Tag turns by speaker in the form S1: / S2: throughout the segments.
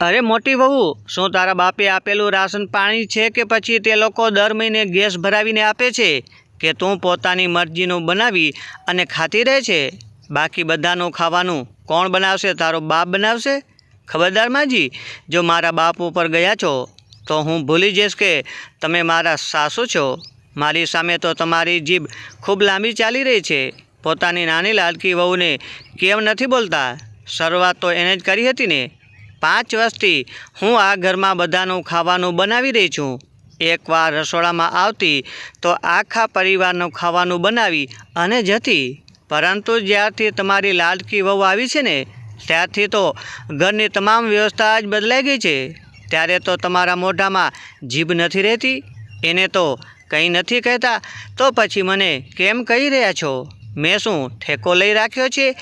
S1: અરે મોટી વહુ, શું તારા બાપે આપેલું રાશન પાણી છે કે પછી તે લોકો દર મહિને ગેસ ભરાવીને આપે છે કે તું પોતાની મરજીનું બનાવી અને ખાતી રહે છે? બાકી બધાનું ખાવાનું કોણ બનાવશે? તારો બાપ બનાવશે? ખબરદાર માજી, જો મારા બાપ ઉપર ગયા છો, તો હું ભૂલી જઈશ કે તમે મારા સાસુ છો. મારી સામે તો તમારી જીભ ખૂબ લાંબી ચાલી રહી છે. પોતાની નાની લાડકી વહુને કેમ નથી બોલતા? શરૂઆત તો એને જ કરી હતી ને. પાંચ વર્ષથી હું આ ઘરમાં બધાનું ખાવાનું બનાવી રહી છું. એકવાર રસોડામાં આવતી તો આખા પરિવારનું ખાવાનું બનાવી અને જતી. પરંતુ જ્યારથી તમારી લાડકી વહુ આવી છે ને, ત્યારથી તો ઘરની તમામ વ્યવસ્થા જ બદલાઈ ગઈ છે. ત્યારે તો તમારા મોઢામાં જીભ નથી રહેતી. એને તો કંઈ નથી કહેતા. તો પછી મને કેમ કહી રહ્યા છો? મેં શું ઠેકો લઈ રાખ્યો છે?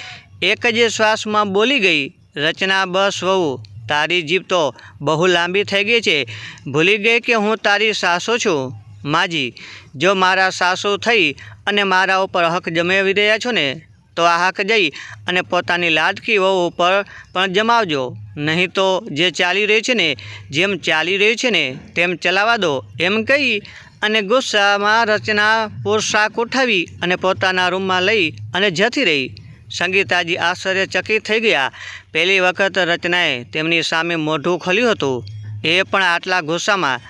S1: એક જ શ્વાસમાં બોલી ગઈ. રચના બસ વહુ, તારી જીભ તો બહુ લાંબી થઈ ગઈ છે. ભૂલી ગઈ કે હું તારી સાસુ છું? માજી, જો મારા સાસુ થઈ અને મારા ઉપર હક જમાવી રહ્યા છો ને, તો આ હક જઈ અને પોતાની લાડકી વહુ ઉપર પણ જમાવજો. નહીં તો જે ચાલી રહ્યું છે ને, જેમ ચાલી રહ્યું છે ને, તેમ ચલાવા દો. એમ કહી અને ગુસ્સામાં રચના પોશાક ઉઠાવી અને પોતાના રૂમમાં લઈ અને જતી રહી. સંગીતાજી આશ્ચર્યચકિત થઈ ગયા. પહેલી વખત રચનાએ તેમની સામે મોઢું ખોલ્યું હતું. એ પણ આટલા ગુસ્સામાં.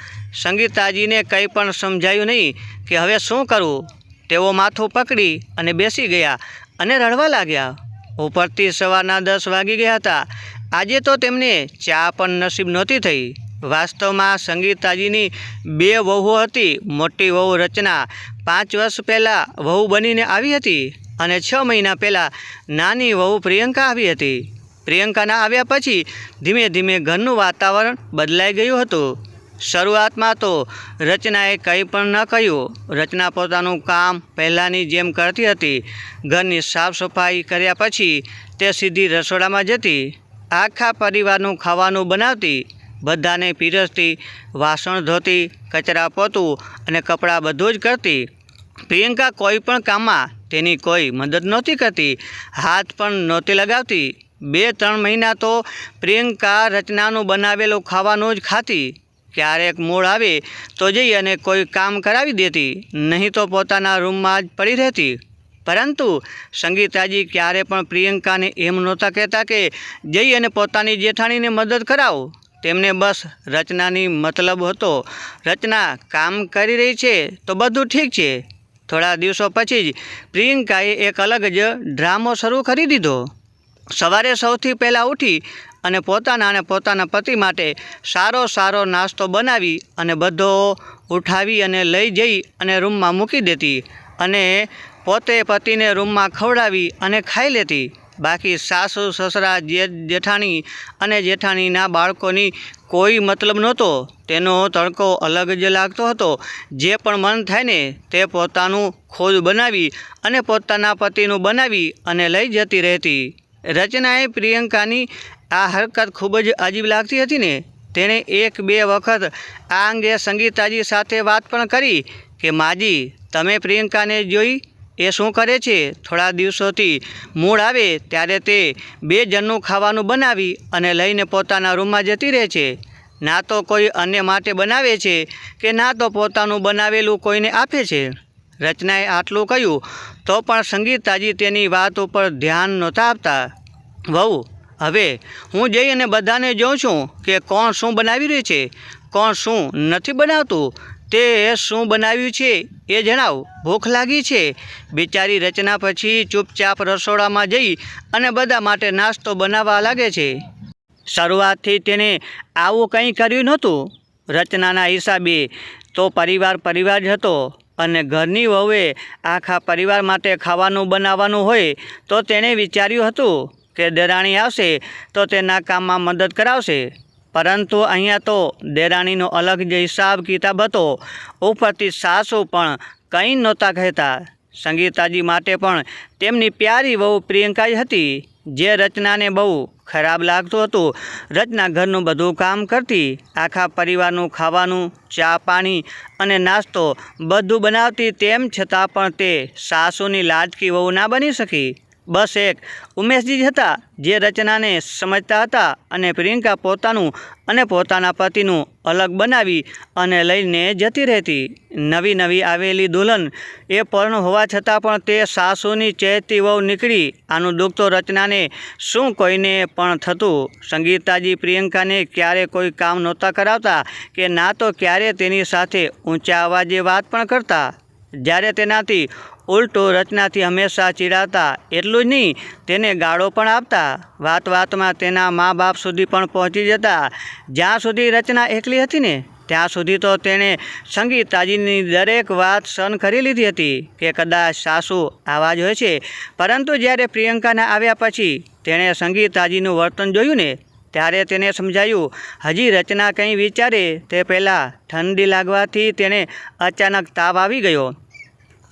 S1: સંગીતાજીને કંઈ પણ સમજાયું નહીં કે હવે શું કરવું? તેઓ માથું પકડી અને બેસી ગયા અને રડવા લાગ્યા. ઉપરથી સવારના દસ વાગી ગયા હતા. આજે તો તેમને ચા પણ નસીબ નહોતી થઈ. વાસ્તવમાં સંગીતાજીની બે વહુ હતી. મોટી વહુ રચના. પાંચ વર્ષ પહેલાં વહુ બનીને આવી હતી. અને છ મહિના પહેલાં નાની વહુ પ્રિયંકા આવી હતી. પ્રિયંકાના આવ્યા પછી ધીમે ધીમે ઘરનું વાતાવરણ બદલાઈ ગયું હતું. શરૂઆતમાં તો રચનાએ કંઈ પણ ન કહ્યું. રચના પોતાનું કામ પહેલાંની જેમ કરતી હતી. ઘરની સાફ સફાઈ કર્યા પછી તે સીધી રસોડામાં જતી. આખા પરિવારનું ખાવાનું બનાવતી. બધાને પીરસતી, વાસણ ધોતી, કચરા પોતું અને કપડાં બધું જ કરતી. પ્રિયંકા કોઈ પણ કામમાં તેની કોઈ મદદ નહોતી કરતી, હાથ પણ નહોતી લગાવતી. બે ત્રણ મહિના તો પ્રિયંકા રચનાનું બનાવેલું ખાવાનું જ ખાતી. ક્યારેક મૂળ આવે તો જઈ અને કોઈ કામ કરાવી દેતી, નહીં તો પોતાના રૂમમાં જ પડી રહેતી. પરંતુ સંગીતાજી ક્યારે પણ પ્રિયંકાને એમ નહોતા કહેતા કે જઈ અને પોતાની જેઠાણીને મદદ કરાવો. તેમને બસ રચનાની મતલબ હતો, રચના કામ કરી રહી છે તો બધું ઠીક છે. થોડા દિવસો પછી જ પ્રિયંકાએ એક અલગ જ ડ્રામો શરૂ કરી દીધો. સવારે સૌથી પહેલાં ઉઠી અને પોતાના અને પોતાના પતિ માટે સારો સારો નાસ્તો બનાવી અને બધો ઉઠાવી અને લઈ જઈ અને રૂમમાં મૂકી દેતી અને પોતે પતિને રૂમમાં ખવડાવી અને ખાઈ લેતી. બાકી સાસુ, સસરા, જે જેઠાણી અને જેઠાણીના બાળકોની કોઈ મતલબ નહોતો. તેનો તડકો અલગ જ લાગતો હતો. જે પણ મન થાય ને, તે પોતાનું ખોદ બનાવી અને પોતાના પતિનું બનાવી અને લઈ જતી રહેતી. રચનાએ પ્રિયંકાની આ હરકત ખૂબ જ અજીબ લાગતી હતી ને. તેણે એક બે વખત આ અંગે સંગીતાજી સાથે વાત પણ કરી કે, માજી, તમે પ્રિયંકાને જોઈ એ શું કરે છે? થોડા દિવસોથી મૂળ આવે ત્યારે તે બે જણનું ખાવાનું બનાવી અને લઈને પોતાના રૂમમાં જતી રહે છે. ના તો કોઈ અન્ય માટે બનાવે છે કે ના તો પોતાનું બનાવેલું કોઈને આપે છે? રચનાએ આટલું કહ્યું તો પણ સંગીતાજી તેની વાત ઉપર ધ્યાન નહોતા આપતા. વહુ, હવે હું જઈ અને બધાને જોઉં છું કે કોણ શું બનાવી રહ્યું છે? કોણ શું નથી બનાવતું? તે શું બનાવ્યું છે એ જણાવ. ભૂખ લાગી છે? બિચારી રચના પછી ચૂપચાપ રસોડામાં જઈ અને બધા માટે નાસ્તો બનાવવા લાગે છે. શરૂઆતથી તેને આવું કંઈ કર્યું નહોતું. રચનાના હિસાબે તો પરિવાર પરિવાર જ હતો અને ઘરની વહુએ આખા પરિવાર માટે ખાવાનું બનાવવાનું હોય તો તેણે વિચાર્યું હતું કે દેરાણી આવશે તો તેના કામમાં મદદ કરાવશે. પરંતુ અહીંયા તો દેરાણીનો અલગ જે હિસાબ કિતાબ હતો, ઉપરથી સાસુ પણ કંઈ નહોતા કહેતા. સંગીતાજી માટે પણ તેમની પ્યારી બહુ પ્રિયંકાઈ હતી, જે રચનાને બહુ ખરાબ લાગતું હતું. રચના ઘરનું બધું કામ કરતી, આખા પરિવારનું ખાવાનું, ચા પાણી અને નાસ્તો બધું બનાવતી, તેમ છતાં પણ તે સાસુની લાડકી વહુ ના બની શકી. બસ એક. ઉમેશજી હતા, જે રચનાને સમજતા હતા અને પ્રિયંકા પોતાનું અને પોતાના પતિનું અલગ બનાવી અને લઈને જતી રહેતી. નવી નવી આવેલી દુલ્હન એ પર્ણ હોવા છતાં પણ તે સાસુની ચહેતી વહુ નીકળી. આનું દુઃખ તો રચનાને શું કોઈને પણ થતું. સંગીતાજી પ્રિયંકાને ક્યારે કોઈ કામ નહોતા કરાવતા કે ના તો ક્યારે તેની સાથે ઊંચા અવાજે વાત પણ કરતા. જ્યારે તેનાથી ઉલટું રચનાથી હંમેશા ચીડાતા એટલું જ નહીં, તેને ગાળો પણ આપતા. વાત વાતમાં તેના મા બાપ સુધી પણ પહોંચી જતા. જ્યાં સુધી રચના એકલી હતી ને, ત્યાં સુધી તો તેણે સંગીતાજીની દરેક વાત સહન કરી લીધી હતી કે કદાચ સાસુ આવા જ હોય છે. પરંતુ જ્યારે પ્રિયંકાના આવ્યા પછી તેણે સંગીતાજીનું વર્તન જોયું ને, ત્યારે તેને સમજાયું, હજી રચના કંઈ વિચારે, તે પહેલાં ઠંડી લાગવાથી તેને અચાનક તાવ આવી ગયો.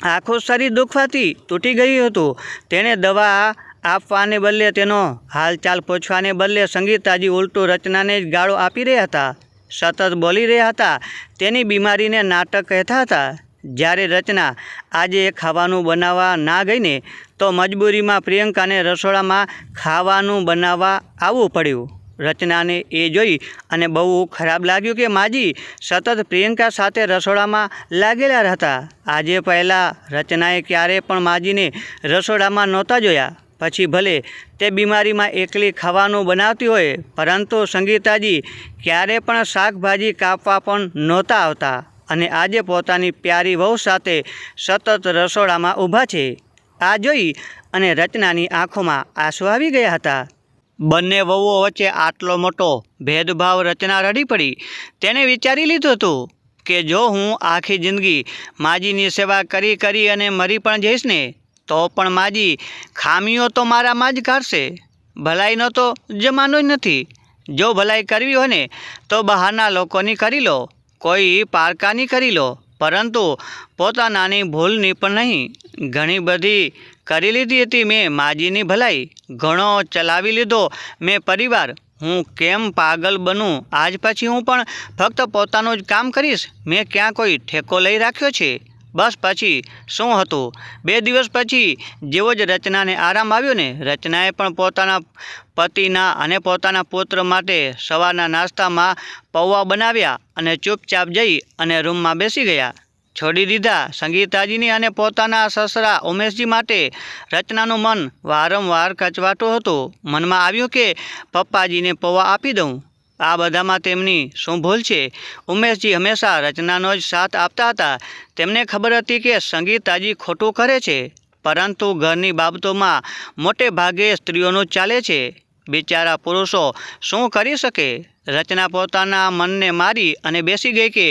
S1: આખું શરીર દુખવાથી તૂટી ગયું હતું. તેણે દવા આપવાને બદલે તેનો હાલચાલ પૂછવાને બદલે સંગીતાજી ઉલટું રચનાને જ ગાળો આપી રહ્યા હતા. સતત બોલી રહ્યા હતા. તેની બીમારીને નાટક કહેતા હતા. જ્યારે રચના આજે ખાવાનું બનાવવા ના ગઈને, તો મજબૂરીમાં પ્રિયંકાને રસોડામાં ખાવાનું બનાવવા આવવું પડ્યું. રચનાને એ જોઈ અને બહુ ખરાબ લાગ્યું કે માજી સતત પ્રિયંકા સાથે રસોડામાં લાગેલા હતા આજે પહેલાં રચનાએ ક્યારે પણ માજીને રસોડામાં નહોતા જોયા. પછી ભલે તે બીમારીમાં એકલી ખાવાનું બનાવતી હોય, પરંતુ સંગીતાજી ક્યારે પણ શાકભાજી કાપવા પણ નહોતા આવતા અને આજે પોતાની પ્યારી વહુ સાથે સતત રસોડામાં ઊભા છે. આ જોઈ અને રચનાની આંખોમાં આંસુ આવી ગયા હતા. બંને વહુઓ વચ્ચે આટલો મોટો ભેદભાવ રચના રડી પડી. તેણે વિચારી લીધું હતું કે જો હું આખી જિંદગી માજીની સેવા કરી કરી અને મરી પણ જઈશ ને, તો પણ માજી ખામીઓ તો મારામાં જ કાઢશે ભલાઈનો તો જમાનો જ નથી. જો ભલાઈ કરવી હોય ને, તો બહારના લોકોની કરી લો, કોઈ પારકાની કરી લો. પરંતુ પોતાનાની ભૂલની પણ નહીં. ઘણી બધી કરી લીધી હતી મેં માજીની ભલાઈ. ઘણો ચલાવી લીધો. મેં પરિવાર, હું કેમ પાગલ બનું? આજ પછી હું પણ ફક્ત પોતાનું જ કામ કરીશ. મેં ક્યાં કોઈ ઠેકો લઈ રાખ્યો છે? બસ પછી, શું હતું? બે દિવસ પછી જેવો જ રચનાને આરામ આવ્યો ને, રચનાએ પણ પોતાના પતિના અને પોતાના પુત્ર માટે સવારના નાસ્તામાં પૌવા બનાવ્યા અને ચૂપચાપ જઈ અને રૂમમાં બેસી ગયા. છોડી દીધા. સંગીતાજીની અને પોતાના સસરા ઉમેશજી માટે રચનાનું મન વારંવાર કચવાતું હતું. મનમાં આવ્યું કે, પપ્પાજીને પૌવા આપી દઉં. આ બધામાં તેમની શું ભૂલ છે? ઉમેશજી હંમેશા રચનાનો જ સાથ આપતા હતા. તેમને ખબર હતી કે સંગીતાજી ખોટું કરે છે. પરંતુ ઘરની બાબતોમાં મોટે ભાગે સ્ત્રીઓનું ચાલે છે. બિચારા પુરુષો શું કરી શકે? રચના પોતાના મનને મારી અને બેસી ગઈ કે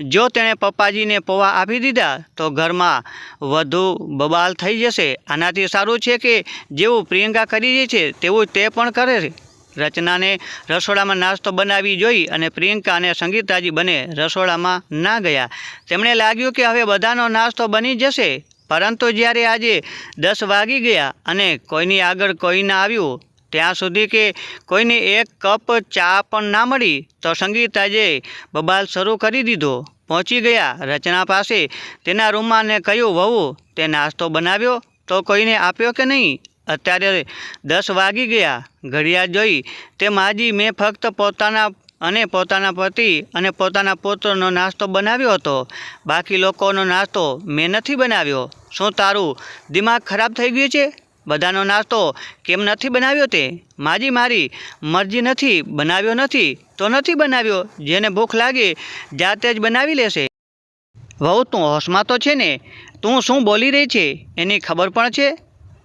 S1: જો તેણે પપ્પાજીને પૌવા આપી દીધા, તો ઘરમાં વધુ બબાલ થઈ જશે. આનાથી સારું છે કે જેવું પ્રિયંકા કરી છે, તેવું તે પણ કરે રચનાને રસોડામાં નાસ્તો બનાવી જોઈ અને પ્રિયંકા અને સંગીતાજી બંને રસોડામાં ના ગયા. તેમણે લાગ્યું કે હવે બધાનો નાસ્તો બની જશે. પરંતુ જ્યારે આજે દસ વાગી ગયા અને કોઈની આગળ કોઈ ના આવ્યું ત્યાં સુધી કે કોઈને એક કપ ચા પણ ના મળી, તો સંગીતાજે બબાલ શરૂ કરી દીધો. પહોંચી ગયા રચના પાસે. તેના રૂમમાં કહ્યું, વહુ, તે નાસ્તો બનાવ્યો? તો કોઈને આપ્યો કે નહીં? અત્યારે દસ વાગી ગયા. ઘડિયાળ જોઈ, તે માજી, મેં ફક્ત પોતાના અને પોતાના પતિ અને પોતાના પુત્રનો નાસ્તો બનાવ્યો હતો. બાકી લોકોનો નાસ્તો મેં નથી બનાવ્યો. શું તારું દિમાગ ખરાબ થઈ ગયું છે? બધાનો નાસ્તો કેમ નથી બનાવ્યો તે? માજી મારી, મરજી નથી, બનાવ્યો નથી, તો નથી બનાવ્યો. જેને ભૂખ લાગે, જાતે જ બનાવી લેશે. વહુ, તું હોશમાં તો છે ને? તું શું બોલી રહી છે? એની ખબર પણ છે?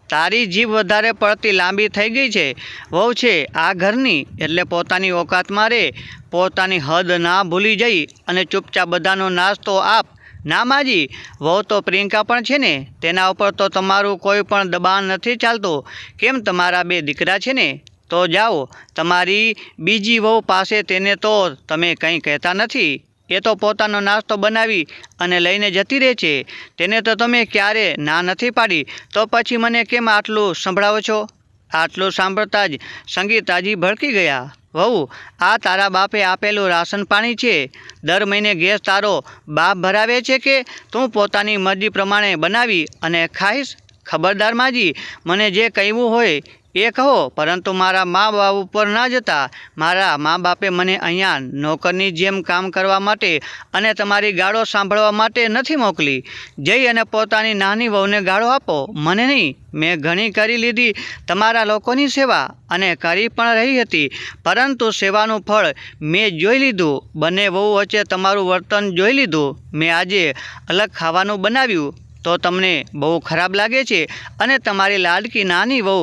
S1: તારી જીભ વધારે પડતી લાંબી થઈ ગઈ છે. વહુ છે, આ ઘરની, એટલે પોતાની ઓકાતમાં રહે. પોતાની હદ ના ભૂલી જઈ અને ચૂપચાપ બધાનો નાસ્તો આપ. ના માજી, વહુ તો પ્રિયંકા પણ છે ને, તેના ઉપર તો તમારું કોઈ પણ દબાણ નથી ચાલતું. કેમ તમારા બે દીકરા છે ને? તો જાઓ, તમારી બીજી વહુ પાસે તેને તો તમે કંઈ કહેતા નથી. એ તો પોતાનો નાસ્તો બનાવી અને લઈને જતી રહે છે. તેને તો તમે ક્યારે ના નથી પાડી. તો પછી મને કેમ આટલું સંભળાવો છો? આટલું સાંભળતા જ સંગીતાજી ભડકી ગયા. વહુ, આ તારા બાપે આપેલું રાશન પાણી છે? દર મહિને ગેસ તારો બાપ ભરાવે છે કે તું પોતાની મરજી પ્રમાણે બનાવી અને ખાઈશ? ખબરદાર માજી, મને જે કહેવું હોય એ કહો પરંતુ મારા મા બાપ ઉપર ના જતા મારા મા બાપે મને અહીંયા નોકરની જેમ કામ કરવા માટે અને તમારી ગાળો સાંભળવા માટે નથી મોકલી. જઈ અને પોતાની નાની વહુને ગાળો આપો. મને નહીં, મેં ઘણી કરી લીધી તમારા લોકોની સેવા અને કરી પણ રહી હતી, પરંતુ સેવાનું ફળ મેં જોઈ લીધું. બંને વહુ વચ્ચે તમારું વર્તન જોઈ લીધું. મેં આજે અલગ ખાવાનું બનાવ્યું. તો તમને બહુ ખરાબ લાગે છે અને તમારી લાડકી નાની વહુ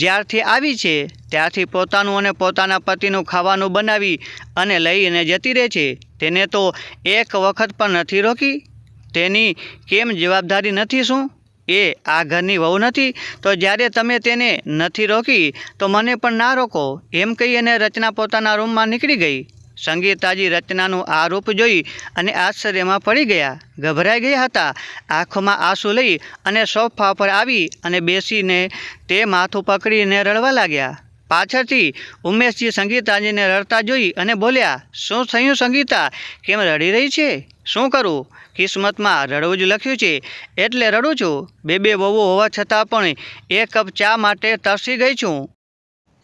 S1: જ્યારથી આવી છે, ત્યારથી પોતાનું અને પોતાના પતિનું ખાવાનું બનાવી અને લઈને જતી રહે છે. તેને તો એક વખત પણ નથી રોકી? તેની કેમ જવાબદારી નથી શું? એ આ ઘરની વહુ નથી, તો જ્યારે તમે તેને નથી રોકી, તો મને પણ ના રોકો. એમ કહી અને રચના પોતાના રૂમમાં નીકળી ગઈ. સંગીતાજી રચનાનું આરોપ જોઈ અને આશ્ચર્યમાં પડી ગયા. ગભરાઈ ગયા હતા. આંખોમાં આંસુ લઈ અને સોફા પર આવી અને બેસીને તે માથું પકડીને રડવા લાગ્યા. પાછળથી ઉમેશજી સંગીતાજીને રડતા જોઈ અને બોલ્યા, શું થયું સંગીતા? કેમ રડી રહી છે? શું કરું? કિસ્મતમાં રડવું જ લખ્યું છે. એટલે રડું છું. બે બે વહુ હોવા છતાં પણ એક કપ ચા માટે તરસી ગઈ છું.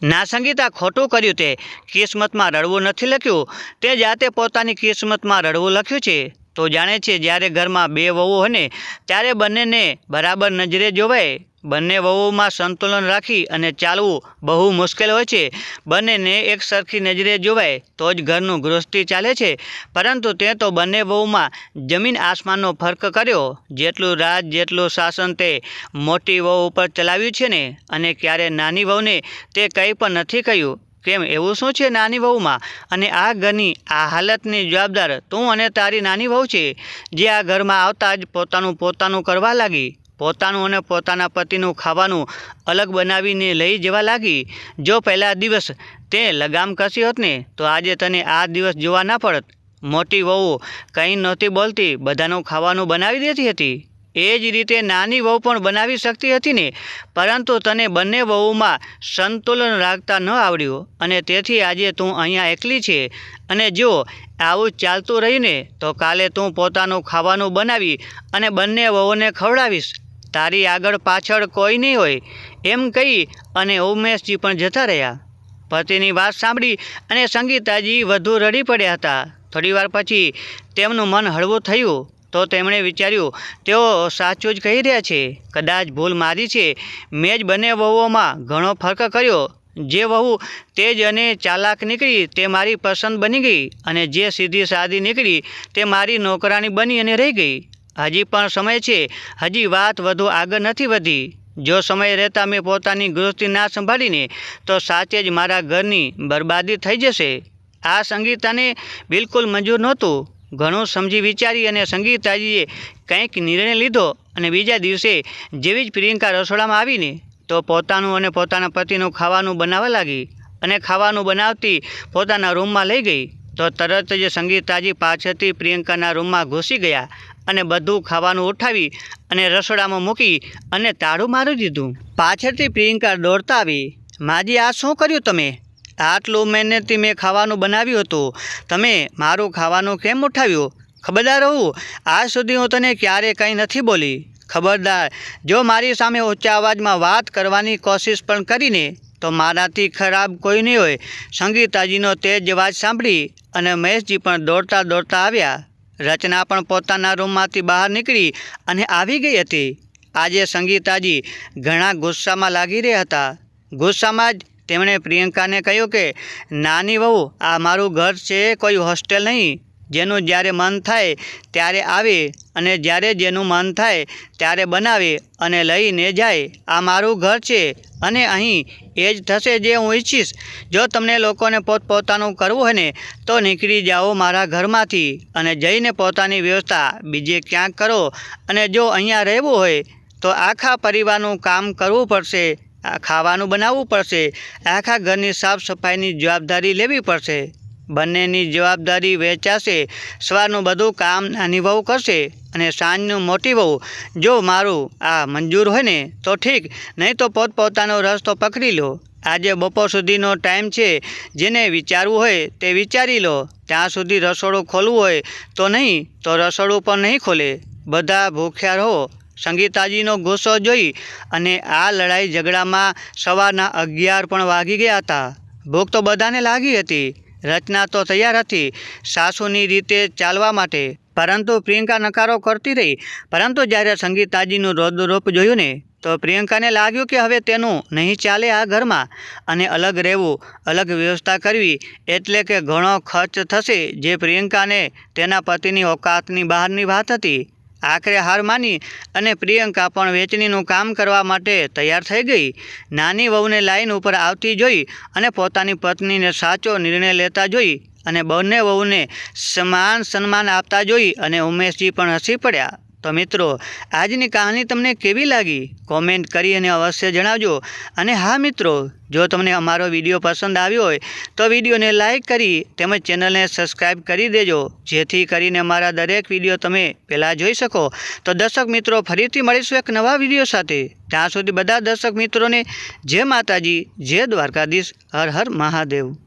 S1: ના સંગીતા ખોટું કર્યું તે. કિસ્મતમાં રડવું નથી લખ્યું. તે જાતે પોતાની કિસ્મતમાં રડવું લખ્યું છે. તો જાણે છે જ્યારે ઘરમાં બે વહુ હોય ને ત્યારે બંનેને બરાબર નજરે જોવાય. બંને વહુમાં સંતુલન રાખી અને ચાલવું બહુ મુશ્કેલ હોય છે. બંનેને એક સરખી નજરે જોવાય તો જ ઘરનું ગૃહસ્થી ચાલે છે. પરંતુ તે તો બંને વહુમાં જમીન આસમાનનો ફર્ક કર્યો. જેટલું રાજ, જેટલું શાસન તે મોટી વહુ ઉપર ચલાવ્યું છે ને? અને ક્યારે નાની વહુને તે કંઈ પણ નથી કહ્યું. કેમ, એવું શું છે નાની વહુમાં? અને આ ઘરની આ હાલતની જવાબદાર તું અને તારી નાની વહુ છે. જે આ ઘરમાં આવતા જ પોતાનું પોતાનું કરવા લાગી. પોતાનું અને પોતાના પતિનું ખાવાનું અલગ બનાવીને લઈ જવા લાગી. જો પહેલા દિવસ તે લગામ કસી હોત ને, તો આજે તને આ દિવસ જોવા ના પડત. મોટી વહુ કંઈ નહોતી બોલતી, બધાનું ખાવાનું બનાવી દેતી હતી. એ જ રીતે નાની વહુ પણ બનાવી શકતી હતી ને, પરંતુ તને બંને વહુમાં સંતુલન રાખતા ન આવડ્યું. અને તેથી આજે તું અહીંયા એકલી છે. અને જો આવું ચાલતું રહીને, તો કાલે તું પોતાનું ખાવાનું બનાવી અને બંને વહુને ખવડાવીશ. તારી આગળ પાછળ કોઈ નહીં હોય. એમ કહી અને ઉમેશજી પણ જતા રહ્યા. પતિની વાત સાંભળી અને સંગીતાજી વધુ રડી પડ્યા હતા. થોડીવાર પછી તેમનું મન હળવું થયું તો તેમણે વિચાર્યું, તેઓ સાચું જ કહી રહ્યા છે. કદાચ ભૂલ મારી છે. મેં જ બંને વહુઓમાં ઘણો ફરક કર્યો. જે વહુ તેજ અને ચાલાક નીકળી તે મારી પસંદ બની ગઈ અને જે સીધી સાદી નીકળી તે મારી નોકરાણી બની અને રહી ગઈ. હજી પણ સમય છે. હજી વાત વધુ આગળ નથી વધી. જો સમય રહેતા મેં પોતાની ગૃહસ્થી ના સંભાળીને, તો સાચે જ મારા ઘરની બરબાદી થઈ જશે. આ સંગીતાને બિલકુલ મંજૂર નહોતું. ઘણું સમજી વિચારી અને સંગીતાજીએ કંઈક નિર્ણય લીધો અને બીજા દિવસે જેવી જ પ્રિયંકા રસોડામાં આવીને, તો પોતાનું અને પોતાના પતિનું ખાવાનું બનાવવા લાગી અને ખાવાનું બનાવતી પોતાના રૂમમાં લઈ ગઈ. તો તરત જ સંગીતાજી પાછળથી પ્રિયંકાના રૂમમાં ઘૂસી ગયા અને બધું ખાવાનું ઉઠાવી અને રસોડામાં મૂકી અને તાળું મારી દીધું. પાછળથી પ્રિયંકા દોડતા આવી, માજી, આ શું કર્યું તમે? આટલું મહેનતથી મેં ખાવાનું બનાવ્યું હતું. તમે મારું ખાવાનું કેમ ઉઠાવ્યું? ખબરદાર રહું આજ સુધી હું તને ક્યારે કંઈ નથી બોલી. ખબરદાર, જો મારી સામે ઊંચા અવાજમાં વાત કરવાની કોશિશ પણ કરીને તો મારાથી ખરાબ કોઈ નહીં હોય. સંગીતાજીનો તેજ અવાજ સાંભળી અને મહેશજી પણ દોડતા દોડતા આવ્યા. રચના પણ પોતાના રૂમમાંથી બહાર નીકળી અને આવી ગઈ હતી. આજે સંગીતાજી ઘણા ગુસ્સામાં લાગી રહ્યા હતા. ગુસ્સામાં જ તેમણે પ્રિયંકાને કહ્યું કે, નાની વહુ, આ મારું ઘર છે, કોઈ હોસ્ટેલ નહીં. જેનું જ્યારે મન થાય ત્યારે આવે અને જ્યારે જેનું મન થાય ત્યારે બનાવે અને લઈને જાય. આ મારું ઘર છે અને અહીં એ જ થશે જે હું ઈચ્છીશ. જો તમને લોકોને પોતપોતાનું કરવું હોય ને, તો નીકળી જાઓ મારા ઘરમાંથી અને જઈને પોતાની વ્યવસ્થા બીજે ક્યાંક કરો. અને જો અહીંયા રહેવું હોય, તો આખા પરિવારનું કામ કરવું પડશે ખાવાનું બનાવવું પડશે, આખા ઘરની સાફ સફાઈની જવાબદારી લેવી પડશે. બંનેની જવાબદારી વહેંચાશે સવારનું બધું કામ નાની વહુ કરશે અને સાંજનું મોટી વહુ. જો મારું આ મંજૂર હોય ને, તો ઠીક. નહીં તો પોતપોતાનો રસ્તો પકડી લો. આજે બપોર સુધીનો ટાઈમ છે. જેને વિચારવું હોય તે વિચારી લો. ત્યાં સુધી રસોડું ખોલવું હોય તો નહીં, તો રસોડું પણ નહીં ખોલે. બધા ભૂખ્યા રહો. સંગીતાજીનો ગુસ્સો જોઈ અને આ લડાઈ ઝઘડામાં સવારના અગિયાર પણ વાગી ગયા હતા. ભૂખ તો બધાને લાગી હતી. રચના તો તૈયાર હતી સાસુની રીતે ચાલવા માટે. પરંતુ પ્રિયંકા નકારો કરતી રહી. પરંતુ જ્યારે સંગીતાજીનું રોદરૂપ જોયું ને, તો પ્રિયંકાને લાગ્યું કે હવે તેનું નહીં ચાલે આ ઘરમાં. અને અલગ રહેવું, અલગ વ્યવસ્થા કરવી, એટલે કે ઘણો ખર્ચ થશે, જે પ્રિયંકાને તેના પતિની ઓકાતની બહારની વાત હતી. આખરે હાર માની અને પ્રિયંકા પણ વેચણીનું કામ કરવા માટે તૈયાર થઈ ગઈ. નાની વહુને લાઈન ઉપર આવતી જોઈ અને પોતાની પત્નીને સાચો નિર્ણય લેતા જોઈ અને બંને વહુને સમાન સન્માન આપતા જોઈ અને ઉમેશજી પણ હસી પડ્યા. તો મિત્રો, આજની કહાની તમને કેવી લાગી? કોમેન્ટ કરી અને અવશ્ય જણાવજો. અને હા મિત્રો, જો તમને અમારો વીડિયો પસંદ આવ્યો હોય, તો વિડીયોને લાઇક કરી તેમજ ચેનલને સબસ્ક્રાઈબ કરી દેજો. જેથી કરીને અમારા દરેક વીડિયો તમે પહેલાં જોઈ શકો. તો દર્શક મિત્રો, ફરીથી મળીશું એક નવા વીડિયો સાથે. ત્યાં સુધી બધા દર્શક મિત્રોને જય માતાજી, જય દ્વારકાધીશ, હર હર મહાદેવ.